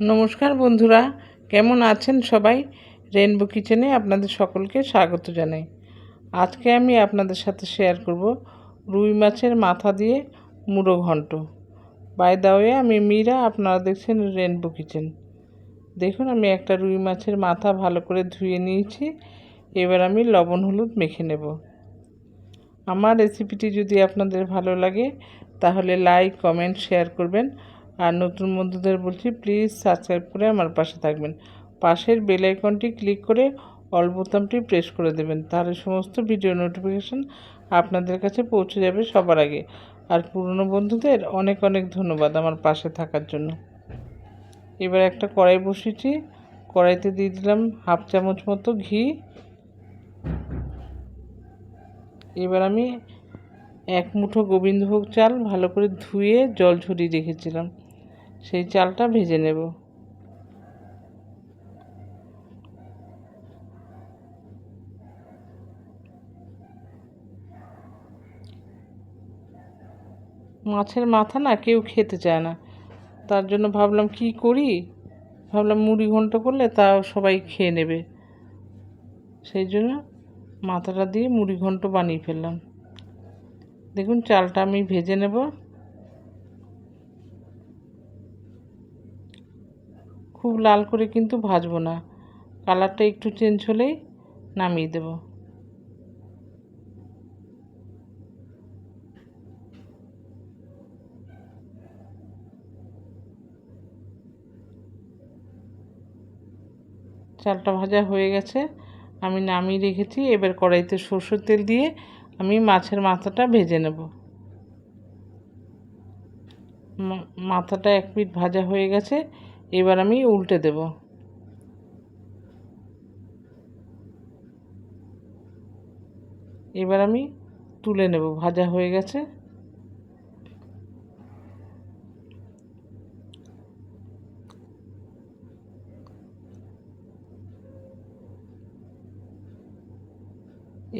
নমস্কার বন্ধুরা, কেমন আছেন সবাই? রেনবো কিচেনে আপনাদের সকলকে স্বাগত জানাই। আজকে আমি আপনাদের সাথে শেয়ার করব রুই মাছের মাথা দিয়ে মুড়ো ঘন্ট। বাই দা ওয়ে আমি মীরা, আপনারা দেখছেন রেনবো কিচেন দেখুন, আমি একটা রুই মাছের মাথা ভালো করে ধুয়ে নিয়েছি। এবার আমি লবণ, হলুদ মেখে নেব। আমার রেসিপিটি যদি আপনাদের ভালো লাগে, তাহলে লাইক কমেন্ট শেয়ার করবেন। আর নতুন বন্ধুদের বলছি প্লিজ সাবস্ক্রাইব করে আমার পাশে থাকবেন। পাশের বেল আইকনটি ক্লিক করে অল বোতামটি প্রেস করে দেবেন, তাহলে সমস্ত ভিডিও নোটিফিকেশান আপনাদের কাছে পৌঁছে যাবে সবার আগে। আর পুরনো বন্ধুদের অনেক অনেক ধন্যবাদ আমার পাশে থাকার জন্য। এবার একটা কড়াই বসিয়েছি, কড়াইতে দিয়ে দিলাম হাফ চামচ মতো ঘি। এবার আমি এক মুঠো গোবিন্দভোগ চাল ভালো করে ধুয়ে জল ঝরিয়ে রেখেছিলাম। সেই চালটা ভেজে নেব। মাছের মাথা না কেউ খেতে চায় না। তার জন্য ভাবলাম, কি করি? ভাবলাম মুড়ি ঘন্ট করলে তাও সবাই খেয়ে নেবে। সেই জন্য মাথাটা দিয়ে মুড়ি ঘন্ট বানিয়ে ফেললাম। দেখুন, চালটা আমি ভেজে নেব। খুব লাল করে কিন্তু ভাজবো না। কালারটা একটু চেঞ্জ হলেই নামিয়ে দেব। চালটা ভাজা হয়ে গেছে। আমি নামিয়ে রেখেছি। এবার কড়াইতে সরষের তেল দিয়ে আমি মাছের মাথাটা ভেজে নেব। মাথাটা এক পিঠ ভাজা হয়ে গেছে। এবার আমি উল্টে দেব। এবার আমি তুলে নেব, ভাজা হয়ে গেছে।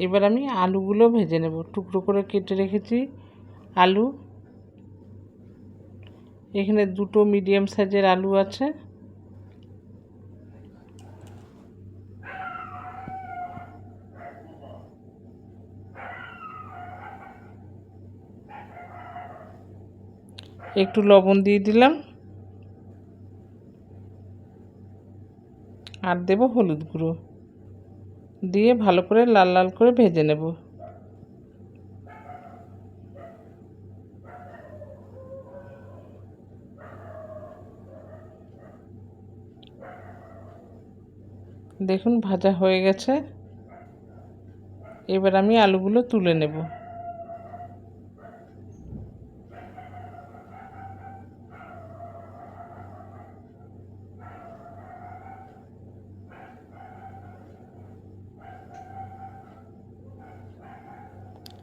এবার আমি আলুগুলো ভেজে নেব। টুকরো করে কেটে রেখেছি আলু। এখানে দুটো মিডিয়াম সাইজের আলু আছে। একটু লবণ দিয়ে দিলাম। আর দেব হলুদ গুঁড়ো। দিয়ে ভালো করে লাল লাল করে ভেজে নেব। দেখুন, ভাজা হয়ে গেছে। এবার আমি আলুগুলো তুলে নেব।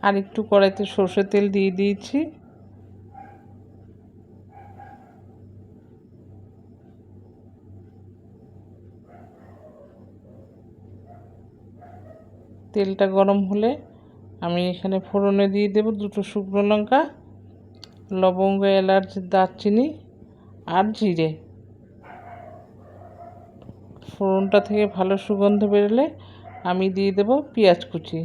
আর একটু কড়াইতে সর্ষের তেল দিয়ে দিয়েছি। তেলটা গরম হলে আমি এখানে ফোড়নে দিয়ে দেব দুটো শুকনো লঙ্কা, লবঙ্গ, এলাচ, দারচিনি আর জিরে। ফোড়নটা থেকে ভালো সুগন্ধ বেরোলে আমি দিয়ে দেব পেঁয়াজ কুচি।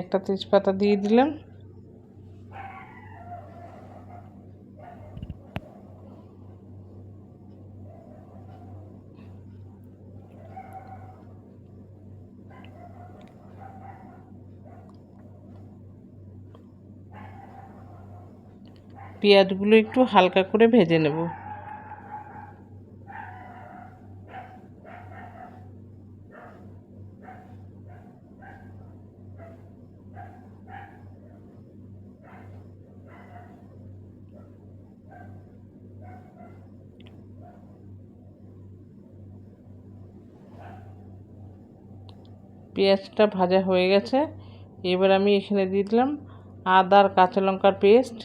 একটা তেজপাতা দিয়ে দিলাম। পেঁয়াজগুলো একটু হালকা করে ভেজে নেব। পেঁয়াজটা ভাজা হয়ে গেছে। এবার আমি এখানে দিয়ে দিলাম আদা আর কাঁচা লঙ্কার পেস্ট।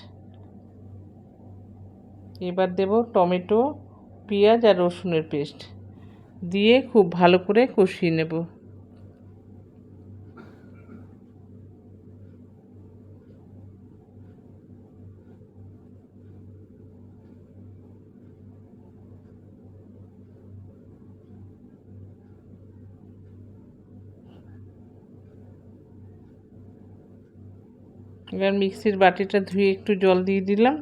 এবার দেব টমেটো, পেঁয়াজ আর রসুনের পেস্ট। দিয়ে খুব ভালো করে কষিয়ে নেব। এবার মিক্সির বাটিটা ধুয়ে একটু জল দিয়ে দিলাম।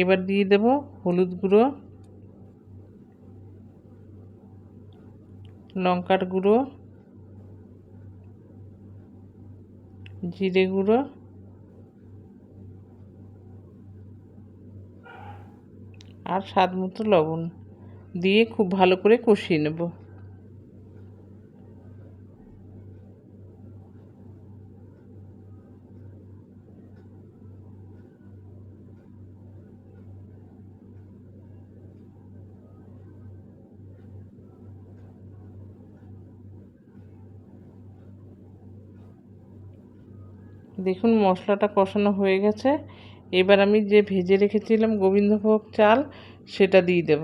এবার দিয়ে দেব হলুদ গুঁড়ো, লঙ্কার গুঁড়ো, জিরে গুঁড়ো, আর স্বাদ মতো লবণ দিয়ে খুব ভালো করে কষিয়ে নেব। দেখুন মশলাটা কষানো হয়ে গেছে। এবার আমি যে ভেজে রেখেছিলাম গোবিন্দভোগ চাল, সেটা দিয়ে দেব।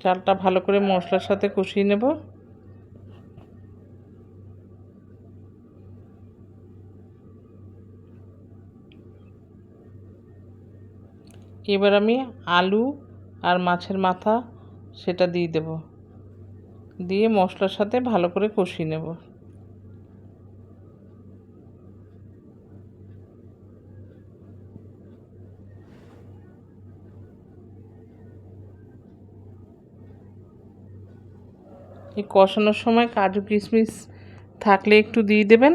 চালটা ভালো করে মশলার সাথে কষিয়ে নেব। এবার আমি আলু আর মাছের মাথা সেটা দিয়ে দেব। দিয়ে মশলার সাথে ভালো করে কষিয়ে নেব। এই কষানোর সময় কাজু কিশমিশ থাকলে একটু দিয়ে দেবেন।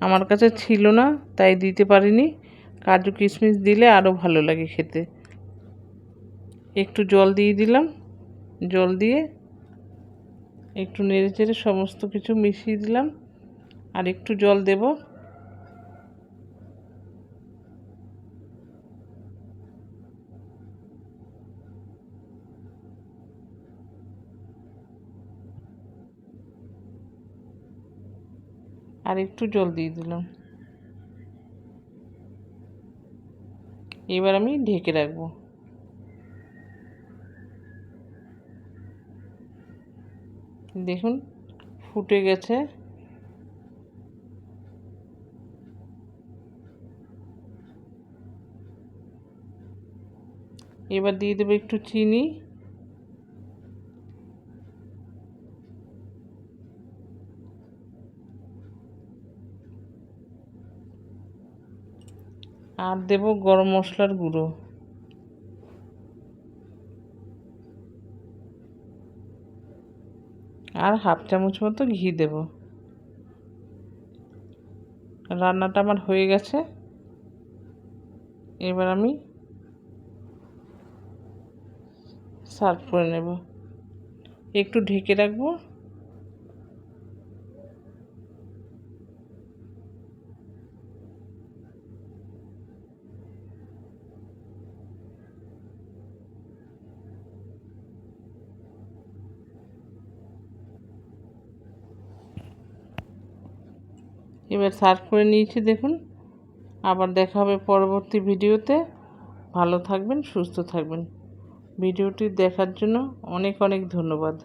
আমার কাছে ছিল না, তাই দিতে পারিনি। কাজু কিশমিশ দিলে আরও ভালো লাগে খেতে। একটু জল দিয়ে দিলাম। জল দিয়ে একটু নেড়ে চেড়ে সমস্ত কিছু মিশিয়ে দিলাম, আর একটু জল দেব। আর একটু জল দিয়ে দিলাম। এবার আমি ঢেকে রাখব। দেখুন ফুটে গেছে। এবার দিয়ে দেবো একটু চিনি। আর দেব গরম মশলার গুঁড়ো। আর হাফ চামচ মতো ঘি দেব। রান্নাটা আমার হয়ে গেছে। এবার আমি সার্ভ করে নেব। একটু ঢেকে রাখব। এবার সার্ভ করে নিয়েছি দেখুন। আবার দেখা হবে পরবর্তী ভিডিওতে। ভালো থাকবেন, সুস্থ থাকবেন। ভিডিওটি দেখার জন্য অনেক অনেক ধন্যবাদ।